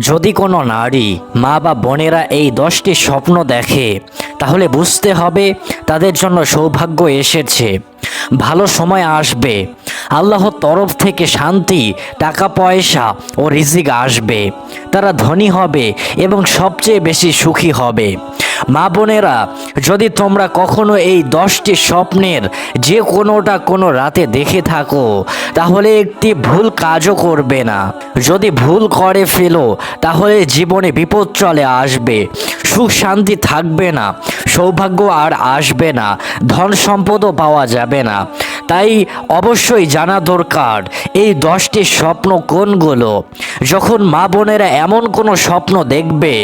যদি কোনো নারী মা বা বোনেরা এই দশটি স্বপ্ন দেখে, তাহলে বুঝতে হবে তাদের জন্য সৌভাগ্য এসেছে। ভালো সময় আসবে। আল্লাহর তরফ থেকে শান্তি, টাকা পয়সা ও রিজিক আসবে। তারা ধনী হবে এবং সবচেয়ে বেশি সুখী হবে। মা বোনেরা, যদি তোমরা কখনো এই দশটি স্বপ্নের যে কোনোটা কোনো রাতে দেখে থাকো, তাহলে একটি ভুল কাজও করবে না। যদি ভুল করে ফেলো, তাহলে জীবনে বিপদ চলে আসবে, সুখ শান্তি থাকবে না, সৌভাগ্য আর আসবে না, ধন সম্পদও পাওয়া যাবে না। তাই অবশ্যই জানা দরকার, এই দশটি স্বপ্ন কোনগুলো? যখন মা বোনেরা এমন কোনো স্বপ্ন দেখবে,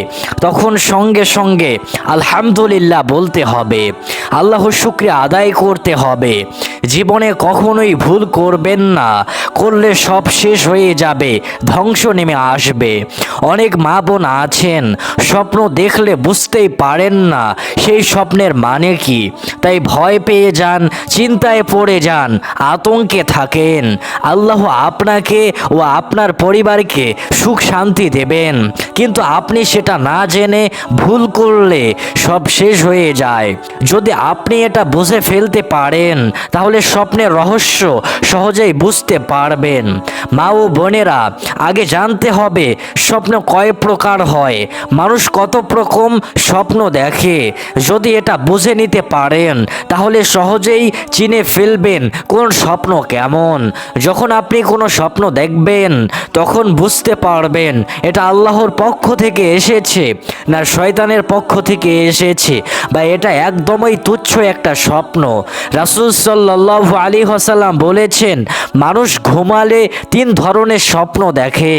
তখন সঙ্গে সঙ্গে আলহামদুলিল্লাহ বলতে হবে, আল্লাহ শুক্রিয়া আদায় করতে হবে। জীবনে কখনোই ভুল করবেন না, করলে সব শেষ হয়ে যাবে, ধ্বংস নেমে আসবে। অনেক মা বোন আছেন, স্বপ্ন দেখলে বুঝতেই পারেন না, সেই স্বপ্নের মানে কি? তাই ভয় পেয়ে যান, চিন্তায় পড়ে যান, আতঙ্কে থাকেন। আল্লাহ আপনাকে ও আপনার পরিবারকে সুখ শান্তি দেবেন। কিন্তু আপনি সেটা না জেনে ভুল করলে সব শেষ হয়ে যায়। যদি আপনি এটা বুঝে ফেলতে পারেন, তাহলে স্বপ্নের রহস্য সহজেই বুঝতে পারবেন। মা ও বোনেরা, আগে জানতে হবে স্বপ্ন কয় প্রকার হয়। মানুষ কত রকম স্বপ্ন দেখে। যদি এটা বুঝে নিতে পারেন তাহলে সহজেই চিনে ফেলবেন কোন স্বপ্ন কেমন। যখন আপনি কোনো স্বপ্ন দেখবেন, তখন বুঝতে পারবেন এটা আল্লাহর পক্ষ থেকে এসেছে না শয়তানের পক্ষ থেকে এসেছে বা এটা একদমই তুচ্ছ একটা স্বপ্ন। রাসুল সাল্লাহ আলী হাসাল্লাম বলেছেন, মানুষ ঘুমালে তিন ধরনের স্বপ্ন দেখে।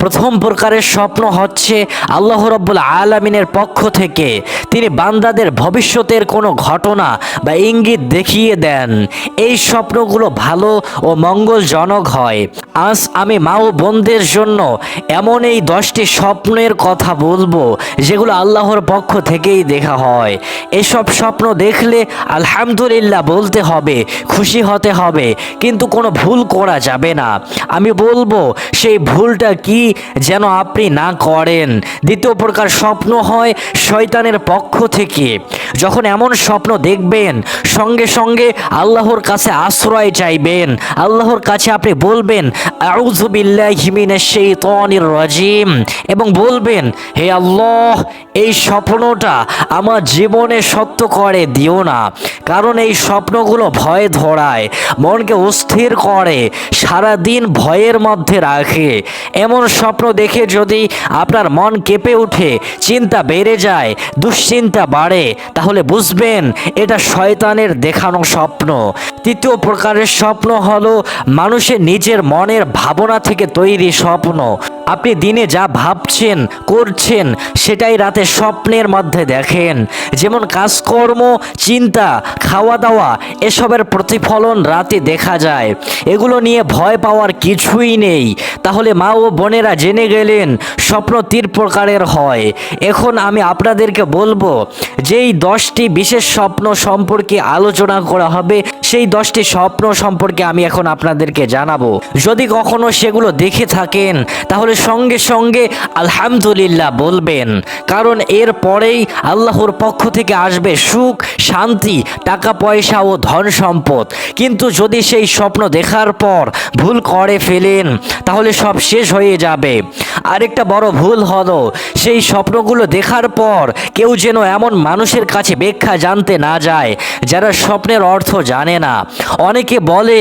প্রথম প্রকারের স্বপ্ন হচ্ছে আল্লাহ রব্বুল আলমিনের পক্ষ থেকে তিনি বান্দাদের ভবিষ্যতের কোনো ঘটনা বা ইঙ্গিত দেখিয়ে দেন। এই স্বপ্নগুলো ভালো ও মঙ্গলজনক হয়। আজ আমি মা ও বোনদের জন্য এমন এই দশটি স্বপ্নের কথা বলব, যেগুলো আল্লাহর পক্ষ থেকেই দেখা হয়। এসব স্বপ্ন দেখলে আলহামদুলিল্লাহ বলতে হবে, খুশি হতে হবে, কিন্তু কোনো ভুল করা যাবে না। আমি বলব, সেই ভুলটা কি যেন আপনি না করেন। দ্বিতীয় প্রকার স্বপ্ন হয় শয়তানের পক্ষ থেকে। যখন এমন স্বপ্ন দেখবেন, সঙ্গে সঙ্গে আল্লাহর কাছে আশ্রয় চাইবেন, আল্লাহর কাছে আপনি বলবেন রাজিম। এবং বলবেন, হে আল্লাহ, এই স্বপ্নটা আমার জীবনে সত্য করে দিও না। কারণ এই স্বপ্নগুলো ভয় ধরায়, মনকে অস্থির করে সারা দিন ভয়ের মধ্যে রাখে। এমন স্বপ্ন দেখে যদি আপনার মন কেঁপে ওঠে, চিন্তা বেড়ে যায়, দুশ্চিন্তা বাড়ে, তাহলে বুঝবেন এটা শয়তানের দেখানো স্বপ্ন। তৃতীয় প্রকারের স্বপ্ন হলো মানুষের নিজের মনের ভাবনা থেকে তৈরি স্বপ্ন। আপনি দিনে যা ভাবছেন, করছেন, সেটাই রাতে স্বপ্নের মধ্যে দেখেন। যেমন কাজকর্ম, চিন্তা খাওয়া দাওয়া এসবের প্রতিফলন রাতে দেখা যায়। এগুলো নিয়ে ভয় পাওয়ার কিছুই নেই। তাহলে মা ও বোনেরা জেনে গেলেন, স্বপ্ন তীর প্রকারের হয়। এখন আমি আপনাদেরকে বলব, যেই দশটি বিশেষ স্বপ্ন সম্পর্কে আলোচনা করা হবে সেই দশটি স্বপ্ন সম্পর্কে আমি এখন আপনাদেরকে জানাব। যদি কখনো সেগুলো দেখে থাকেন, তাহলে সঙ্গে সঙ্গে আলহামদুলিল্লাহ বলবেন, কারণ এর পরেই আল্লাহর পক্ষ থেকে আসবে সুখ, শান্তি, টাকা, পয়সা ও ধন সম্পদ। কিন্তু যদি সেই স্বপ্ন দেখার পর ভুল করে ফেলেন, তাহলে সব শেষ হয়ে যাবে। আরেকটা বড় ভুল হলো, সেই স্বপ্নগুলো দেখার পর কেউ যেন এমন মানুষের কাছে ব্যাখ্যা জানতে না যায়, যারা স্বপ্নের অর্থ জানে না। অনেকে বলে,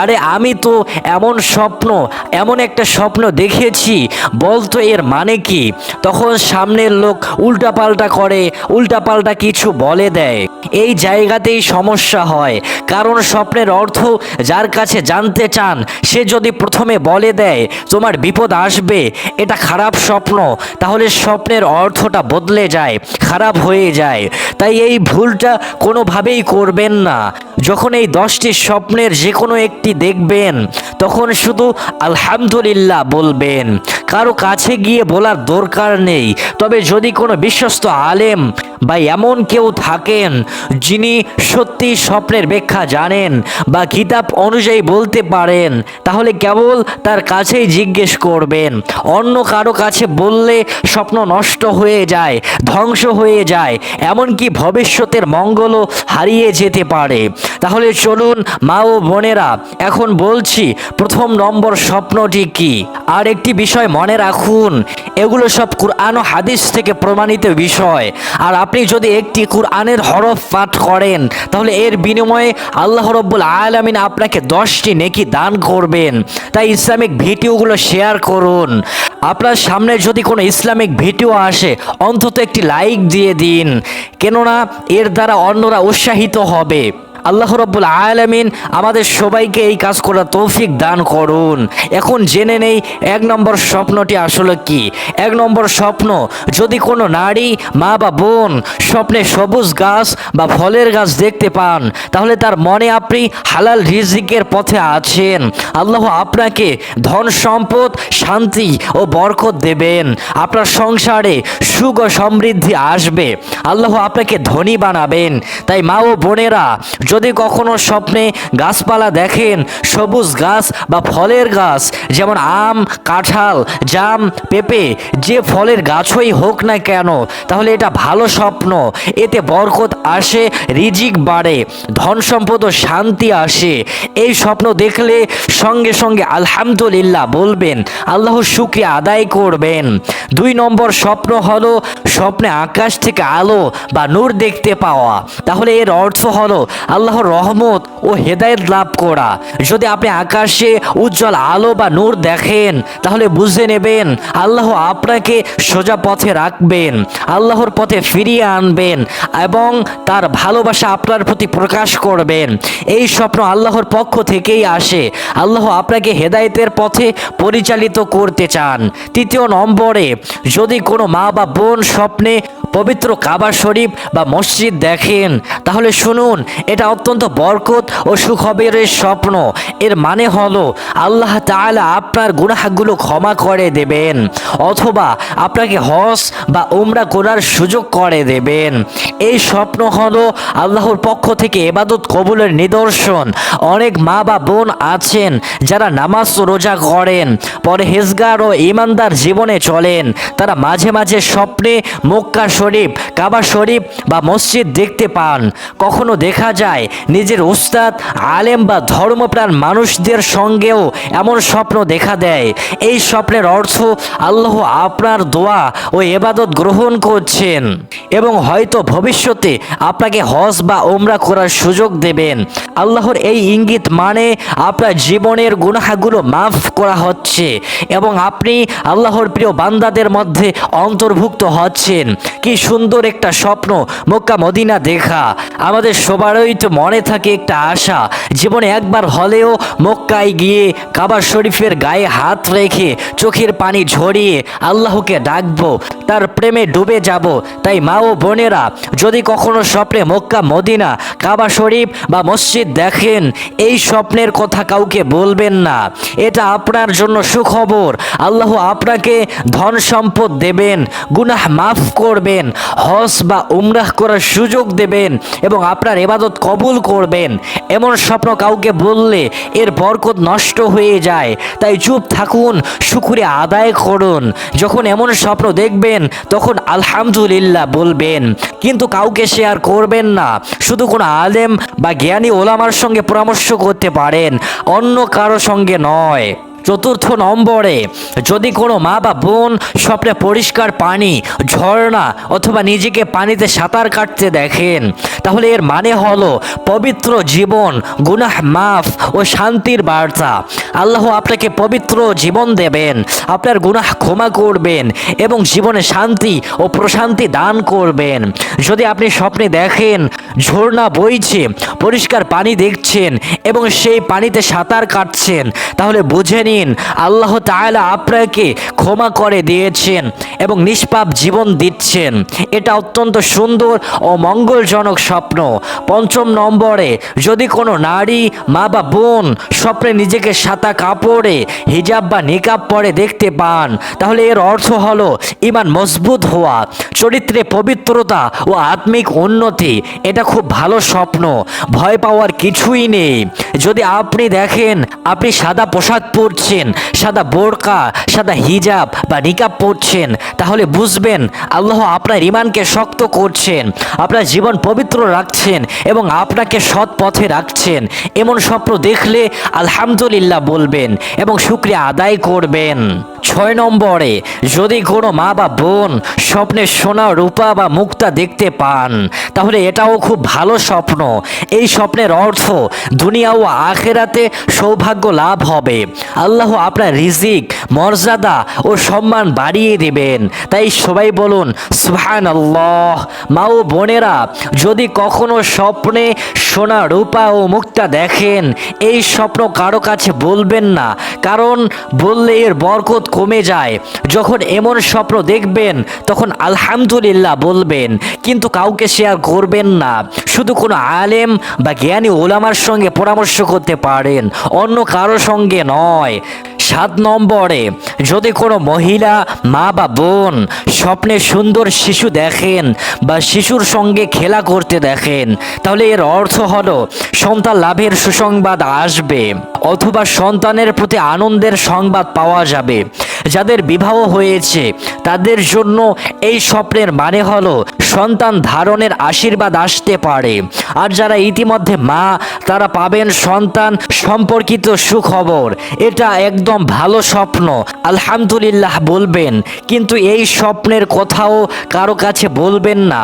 আরে আমি তো এমন স্বপ্ন, এমন একটা স্বপ্ন দেখেছি, বলতো এর মানে কি? তখন সামনের লোক উল্টাপাল্টা করে, উল্টাপাল্টা কিছু বলে দেয়। এই জায়গাতেই সমস্যা হয়, কারণ স্বপ্নের অর্থ যার কাছে জানতে চান, সে যদি প্রথমে বলে দেয়, তোমার বিপদ আসবে, এটা খারাপ স্বপ্ন তাহলে স্বপ্নের অর্থটা বদলে যায়, খারাপ হয়ে যায়। তাই এই ভুলটা কোনোভাবেই করবেন না। যখন এই দশটি স্বপ্নের যে কোনো একটি দেখবেন, তখন শুধু আলহামদুলিল্লাহ বলবেন। কারও কাছে গিয়ে বলার দরকার নেই। তবে যদি কোনো বিশ্বস্ত আলেম বা এমন কেউ থাকেন যিনি সত্যি স্বপ্নের ব্যাখ্যা জানেন বা কিতাব অনুযায়ী বলতে পারেন, তাহলে কেবল তার কাছেই জিজ্ঞেস করবেন। অন্য কারও কাছে বললে স্বপ্ন নষ্ট হয়ে যায়, ধ্বংস হয়ে যায়, এমনকি ভবিষ্যতের মঙ্গলও হারিয়ে যেতে পারে। তাহলে চলুন, মা ও বোনেরা, এখন বলছি, প্রথম নম্বর স্বপ্নটি কি? আর একটি বিষয় মনে রাখুন, এগুলো সব কুরআন ও হাদিস থেকে প্রমাণিত বিষয়। আর আপনি যদি একটি কুরআনের হরফ পাঠ করেন, তাহলে এর বিনিময়ে আল্লাহ রব্বুল আলামিন আপনাকে দশটি নেকি দান করবেন। তাই ইসলামিক ভিডিওগুলো শেয়ার করুন। আপনার সামনে যদি কোনো ইসলামিক ভিডিও আসে, অন্তত একটি লাইক দিয়ে দিন। কেননা এর দ্বারা অন্যরা উৎসাহিত হবে। আল্লাহ রব্বুল আলামিন আমাদের সবাইকে এই কাজ করার তৌফিক দান করুন। এখন জেনে নেই, এক নম্বর স্বপ্নটি আসলে কি? এক নম্বর স্বপ্ন, যদি কোনো নারী মা বা বোন স্বপ্নে সবুজ গাছ বা ফলের গাছ দেখতে পান, তাহলে তার মনে আপনি হালাল রিজিকের পথে আছেন। আল্লাহ আপনাকে ধন সম্পদ, শান্তি ও বরকত দেবেন। আপনার সংসারে সুখ ও সমৃদ্ধি আসবে। আল্লাহ আপনাকে ধনী বানাবেন। তাই মা ও বোনেরা যদি কখনো স্বপ্নে গাছপালা দেখেন, সবুজ গাছ বা ফলের গাছ, যেমন আম, কাঁঠাল, জাম, পেঁপে, যে ফলের গাছই হোক না কেন, তাহলে এটা ভালো স্বপ্ন। এতে বরকত আসে, রিজিক বাড়ে, ধন সম্পদ ও শান্তি আসে। এই স্বপ্ন দেখলে সঙ্গে সঙ্গে আলহামদুলিল্লাহ বলবেন আল্লাহর শুক্রিয়া আদায় করবেন। দুই নম্বর স্বপ্ন হলো স্বপ্নে আকাশ থেকে আলো বা নূর দেখতে পাওয়া। তাহলে এর অর্থ হলো আল্লাহর রহমত ও হেদায়েত লাভ করা। যদি আপনি আকাশে উজ্জ্বল আলো বা নূর দেখেন, তাহলে বুঝে নেবেন আল্লাহ আপনাকে সোজা পথে রাখবেন, আল্লাহর পথে ফিরিয়ে আনবেন এবং তার ভালোবাসা আপনার প্রতি প্রকাশ করবেন। এই স্বপ্ন আল্লাহর পক্ষ থেকেই আসে। আল্লাহ আপনাকে হেদায়েতের পথে পরিচালিত করতে চান। তৃতীয় নম্বরে, যদি কোনো মা বা বোন স্বপ্নে পবিত্র কাবা শরীফ বা মসজিদ দেখেন। তাহলে শুনুন, এটা অত্যন্ত বরকত ও সুখবরের স্বপ্ন। এর মানে হলো, আল্লাহ তাআলা আপনার গুনাহগুলো ক্ষমা করে দেবেন, অথবা আপনাকে হজ বা উমরা করার সুযোগ করে দেবেন। এই স্বপ্ন হলো আল্লাহর পক্ষ থেকে এবাদত কবুলের নিদর্শন। অনেক মা বা বোন আছেন যারা নামাজ রোজা করেন পরে হেজগার ও ইমানদার জীবনে চলেন। তারা মাঝে মাঝে স্বপ্নে মক্কা শরীফ, কাবা শরীফ বা মসজিদ দেখতে পান। কখনো দেখা যায় নিজের উস্তাদ, আলেম বা ধর্মপ্রাণ মানুষদের সঙ্গেও এমন স্বপ্ন দেখা দেয়। এই স্বপ্নের অর্থ আল্লাহ আপনার দোয়া ও এবাদত গ্রহণ করছেন এবং হয়তো ভবিষ্যতে আপনাকে হজ বা ওমরা করার সুযোগ দেবেন। আল্লাহর এই ইঙ্গিত মানে আপনার জীবনের গুনাহাগুলো মাফ করা হচ্ছে এবং আপনি আল্লাহর প্রিয় বান্দাদের মধ্যে অন্তর্ভুক্ত হচ্ছেন। কি সুন্দর একটা স্বপ্ন, মক্কা, মদিনা দেখা। আমাদের সবারই তো মনে থাকে একটা আশা, জীবনে একবার হলেও মক্কায় গিয়ে কাবার শরীফের গায়ে হাত রেখে চোখের পানি ঝরিয়ে আল্লাহকে ডাকবো, তার প্রেমে ডুবে যাব। তাই মা ও বোনেরা, যদি কখনো স্বপ্নে মক্কা, মদিনা, কাবা শরীফ বা মসজিদ দেখেন, এই স্বপ্নের কথা কাউকে বলবেন না। এটা আপনার জন্য সুখবর। আল্লাহ আপনাকে ধন সম্পদ দেবেন, গুনাহ মাফ করবেন। হজ বা উমরাহ করার সুযোগ দেবেন এবং আপনার এবাদত কবুল করবেন। এমন স্বপ্ন কাউকে বললে এর বরকত নষ্ট হয়ে যায়। তাই চুপ থাকুন শুকুরে আদায় করুন। যখন এমন স্বপ্ন দেখবেন, তখন আলহামদুলিল্লাহ বলবেন। কিন্তু কাউকে শেয়ার করবেন না। শুধু কোনো আলেম বা জ্ঞানী ওলামার সঙ্গে পরামর্শ করতে পারেন, অন্য কারও সঙ্গে নয়। চতুর্থ নম্বরে যদি কোনো মা বা বোন স্বপ্নে পরিষ্কার পানি, ঝর্ণা অথবা নিজেকে পানিতে সাঁতার কাটতে দেখেন, তাহলে এর মানে হলো পবিত্র জীবন, গুনাহ মাফ ও শান্তির বার্তা। আল্লাহ আপনাকে পবিত্র জীবন দেবেন, আপনার গুনাহ ক্ষমা করবেন এবং জীবনে শান্তি ও প্রশান্তি দান করবেন। যদি আপনি স্বপ্নে দেখেন, ঝর্ণা বইছে, পরিষ্কার পানি দেখছেন এবং সেই পানিতে সাঁতার কাটছেন, তাহলে বুঝে নিন আলামিন আল্লাহ তাআলা আপনাকে ক্ষমা করে দিয়েছেন এবং নিষ্পাপ জীবন দিচ্ছেন। এটা অত্যন্ত সুন্দর ও মঙ্গলজনক স্বপ্ন। পঞ্চম নম্বরে, যদি কোনো নারী মা বা বোন স্বপ্নে নিজেকে সাদা কাপড়ে, হিজাব বা নিকাব পরে দেখতে পান, তাহলে এর অর্থ হলো ইমান মজবুত হওয়া, চরিত্রে পবিত্রতা ও আত্মিক উন্নতি। এটা খুব ভালো স্বপ্ন। ভয় পাওয়ার কিছুই নেই। যদি আপনি দেখেন, আপনি সাদা পোশাক পরছেন সাদা বোরকা, সাদা হিজাব বা নিকাব পরছেন, তাহলে বুঝবেন আল্লাহ আপনার ইমানকে শক্ত করছেন, আপনার জীবন পবিত্র রাখছেন এবং আপনাকে সৎ পথে রাখছেন। এমন স্বপ্ন দেখলে আলহামদুলিল্লাহ বলবেন এবং শুক্রিয়া আদায় করবেন। ছয় নম্বরে, যদি কোনো মা বা বোন স্বপ্নে সোনা, রূপা বা মুক্তা দেখতে পান, তাহলে এটাও খুব ভালো স্বপ্ন। এই স্বপ্নের অর্থ দুনিয়া ও আখেরাতে সৌভাগ্য লাভ হবে। আল্লাহ আপনার রিজিক, মর্যাদা ও সম্মান বাড়িয়ে দেবেন। তাই সবাই বলুন সুহান আল্লাহ মা ও বোনেরা, যদি কখনো স্বপ্নে সোনা, রূপা ও মুক্তা দেখেন, এই স্বপ্ন কারও কাছে বলবেন না। কারণ বললে এর বরকত কমে যায়। যখন এমন স্বপ্ন দেখবেন, তখন আলহামদুলিল্লাহ বলবেন। কিন্তু কাউকে শেয়ার করবেন না। শুধু কোনো আলেম বা জ্ঞানী ওলামার সঙ্গে পরামর্শ করতে পারেন। অন্য কারও সঙ্গে নয়। সাত নম্বরে, যদি কোনো মহিলা মা বা বোন স্বপ্নে সুন্দর শিশু দেখেন বা শিশুর সঙ্গে খেলা করতে দেখেন, তাহলে এর অর্থ হলো সন্তান লাভের সুসংবাদ আসবে অথবা সন্তানের প্রতি আনন্দের সংবাদ পাওয়া যাবে। যাদের বিবাহ হয়েছে, তাদের জন্য এই স্বপ্নের মানে হলো সন্তান ধারণের আশীর্বাদ আসতে পারে। আর যারা ইতিমধ্যে মা, তারা পাবেন সন্তান সম্পর্কিত সুখবর। এটা একদম ভালো স্বপ্ন, আলহামদুলিল্লাহ বলবেন। কিন্তু এই স্বপ্নের কথাও কারও কাছে বলবেন না।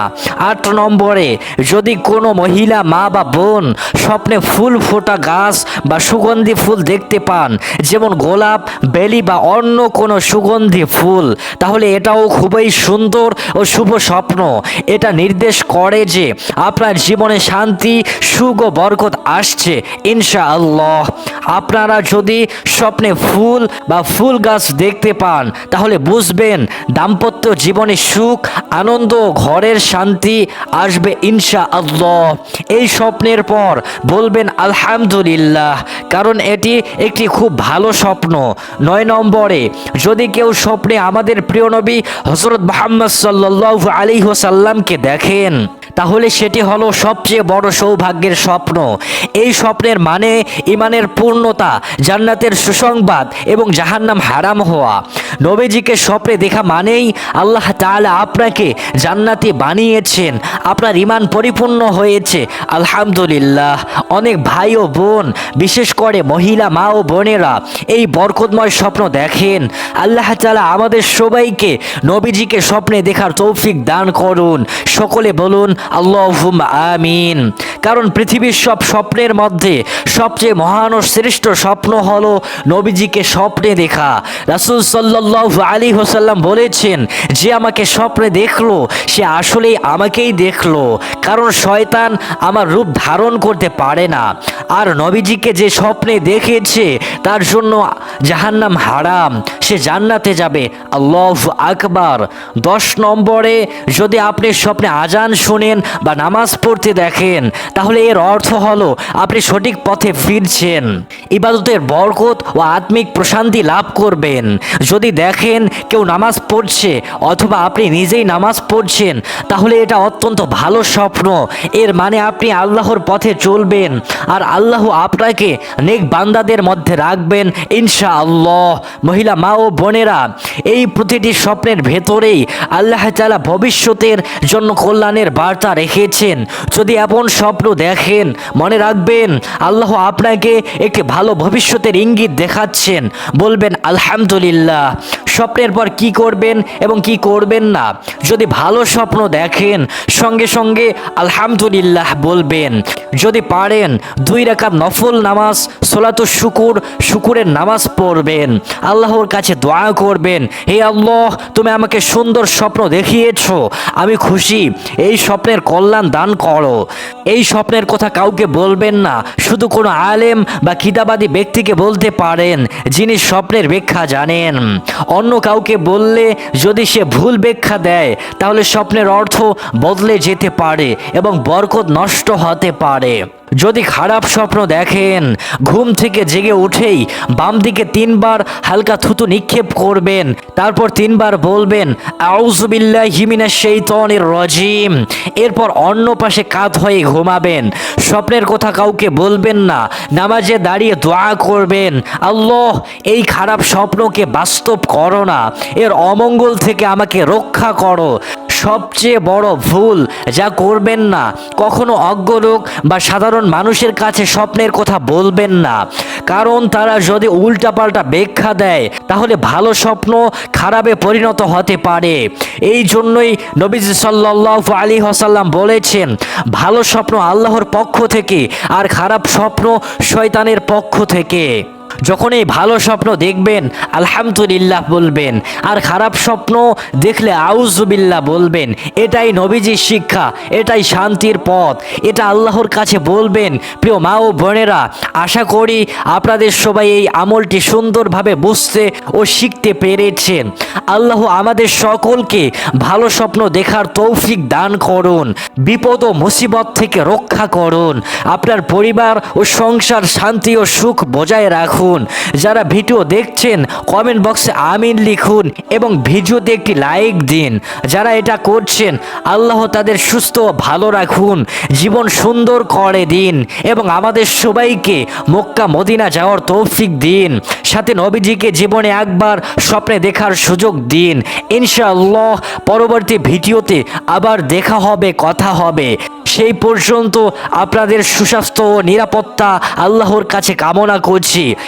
আট নম্বরে, যদি কোনো মহিলা মা বা বোন স্বপ্নে ফুল ফোটা গাছ বা সুগন্ধি ফুল দেখতে পান, যেমন গোলাপ, বেলি বা অন্য কোনো সুগন্ধি ফুল। তাহলে এটাও খুবই সুন্দর ও শুভ স্বপ্ন। এটা নির্দেশ করে যে আপনার জীবনে শান্তি, সুখ ও বরকত আসছে ইনশা আল্লাহ আপনারা যদি স্বপ্নে ফুল বা ফুল গাছ দেখতে পান, তাহলে বুঝবেন দাম্পত্য জীবনে সুখ, আনন্দ ঘরের শান্তি আসবে ইনশা আল্লাহ এই স্বপ্নের পর বলবেন, আলহামদুলিল্লাহ। কারণ এটি একটি খুব ভালো স্বপ্ন। নয় নম্বরে যদি কেউ স্বপ্নে আমাদের প্রিয় নবী হজরত মোহাম্মদ সাল্লাহ আলী হোসাল্লামকে দেখেন, তাহলে সেটি হলো সবচেয়ে বড় সৌভাগ্যের স্বপ্ন। এই স্বপ্নের মানে ইমানের পূর্ণতা, জান্নাতের সুসংবাদ এবং জাহান্নাম হারাম হওয়া। নবীজিকে স্বপ্নে দেখা মানেই আল্লাহ তাআলা আপনাকে জান্নাতি বানিয়েছেন। আপনার ইমান পরিপূর্ণ হয়েছে। আলহামদুলিল্লাহ। অনেক ভাই ও বোন, বিশেষ করে মহিলা মা ও বোনেরা এই বরকতময় স্বপ্ন দেখেন। আল্লাহ তাআলা আমাদের সবাইকে নবীজিকে স্বপ্নে দেখার তৌফিক দান করুন। সকলে বলুন আল্লাহুম আমিন। কারণ পৃথিবীর সব স্বপ্নের মধ্যে সবচেয়ে মহান ও শ্রেষ্ঠ স্বপ্ন হলো নবীজিকে স্বপ্নে দেখা। রাসূল সাল্লাল্লাহু আলী হোসাল্লাম বলেছেন, যে আমাকে স্বপ্নে দেখল, সে আসলেই আমাকেই দেখল। কারণ শয়তান আমার রূপ ধারণ করতে পারে না। আর নবীজিকে যে স্বপ্নে দেখেছে, তার জন্য জাহান্নাম হারাম। সে জান্নাতে যাবে। আল্লাহ আকবার। দশ নম্বরে, যদি আপনি স্বপ্নে আজান শুনেন বা নামাজ পড়তে দেখেন, তাহলে এর অর্থ হলো, আপনি সঠিক পথে ফিরছেন। ইবাদতের বরকত ও আত্মিক প্রশান্তি লাভ করবেন। যদি দেখেন কেউ নামাজ পড়ছে অথবা আপনি নিজেই নামাজ পড়ছেন, তাহলে এটা অত্যন্ত ভালো স্বপ্ন। এর মানে আপনি আল্লাহর পথে চলবেন আর আল্লাহ আপনাকে নেক বান্দাদের মধ্যে রাখবেন ইনশা আল্লাহ মহিলা মা ও বোনেরা, এই প্রতিটি স্বপ্নের ভেতরেই আল্লাহ তাআলা ভবিষ্যতের জন্য কল্যাণের বার্তা রেখেছেন। যদি এমন স্বপ্ন দেখেন, মনে রাখবেন আল্লাহ আপনাকে একটি ভালো ভবিষ্যতের ইঙ্গিত দেখাচ্ছেন। বলবেন, আলহামদুলিল্লাহ। স্বপ্নের পর কি করবেন এবং কি করবেন না? যদি ভালো স্বপ্ন দেখেন, সঙ্গে সঙ্গে আলহামদুলিল্লাহ বলবেন। যদি পারেন, দুই রাকাত নফল নামাজ সোলাতুর শুকুর, শুকুরের নামাজ পড়বেন। আল্লাহর কাছে দোয়া করবেন, হে আল্লাহ, তুমি আমাকে সুন্দর স্বপ্ন দেখিয়েছো, আমি খুশি। এই স্বপ্নের কল্যাণ দান করো। এই স্বপ্নের কথা কাউকে বলবেন না। শুধু কোনো আলেম বা কিতাবাদী ব্যক্তিকে বলতে পারেন, যিনি স্বপ্নের ব্যাখ্যা জানেন। অন্য কাউকে বললে যদি সে ভুল ব্যাখ্যা দেয়, তাহলে স্বপ্নের অর্থ বদলে যেতে পারে এবং বরকত নষ্ট হতে পারে। যদি খারাপ স্বপ্ন দেখেন, ঘুম থেকে জেগে উঠেই বাম দিকে তিনবার হালকা থুতু নিক্ষেপ করবেন, তারপর তিনবার বলবেন আউজবিল্লাহ হিমিনা সেই রজিম। এরপর অন্য পাশে কাত হয়ে ঘুমাবেন। স্বপ্নের কথা কাউকে বলবেন না, নামাজে দাঁড়িয়ে দোয়া করবেন। আল্লাহ, এই খারাপ স্বপ্নকে বাস্তব করো না, এর অমঙ্গল থেকে আমাকে রক্ষা করো। সবচেয়ে বড় ভুল যা করবেন না, কখনো অজ্ঞ লোক বা সাধারণ মানুষের কাছে স্বপ্নের কথা বলবেন না। কারণ তারা যদি উল্টাপাল্টা ব্যাখ্যা দেয়, তাহলে ভালো স্বপ্ন খারাপে পরিণত হতে পারে। এই জন্যই নবীজ সাল্লাহ আলী হাসাল্লাম বলেছেন, ভালো স্বপ্ন আল্লাহর পক্ষ থেকে আর খারাপ স্বপ্ন শয়তানের পক্ষ থেকে। যখন এই ভালো স্বপ্ন দেখবেন, আলহামদুলিল্লাহ বলবেন। আর খারাপ স্বপ্ন দেখলে আউজুবিল্লাহ বলবেন। এটাই নবীজির শিক্ষা, এটাই শান্তির পথ। এটা আল্লাহর কাছে বলবেন, প্রিয় মা ও বোনেরা, আশা করি আপনাদের সবাই এই আমলটি সুন্দরভাবে বুঝতে ও শিখতে পেরেছেন। আল্লাহ আমাদের সকলকে ভালো স্বপ্ন দেখার তৌফিক দান করুন, বিপদ ও মুসিবত থেকে রক্ষা করুন। আপনার পরিবার ও সংসার শান্তি ও সুখ বজায় রাখুন। যারা ভিডিও দেখছেন কমেন্ট বক্সে আমিন লিখুন এবং ভিডিওতে একটি লাইক দিন। যারা এটা করছেন, আল্লাহ তাদের সুস্থ ভালো রাখুন। জীবন সুন্দর করে দিন এবং আমাদের সবাইকে মক্কা, মদিনা যাওয়ার তৌফিক দিন। সাথে নবীজিকে জীবনে একবার স্বপ্নে দেখার সুযোগ দিন। ইনশাআল্লাহ পরবর্তী ভিডিওতে আবার দেখা হবে, কথা হবে। সেই পর্যন্ত আপনাদের সুস্বাস্থ্য ও নিরাপত্তা আল্লাহর কাছে কামনা করছি।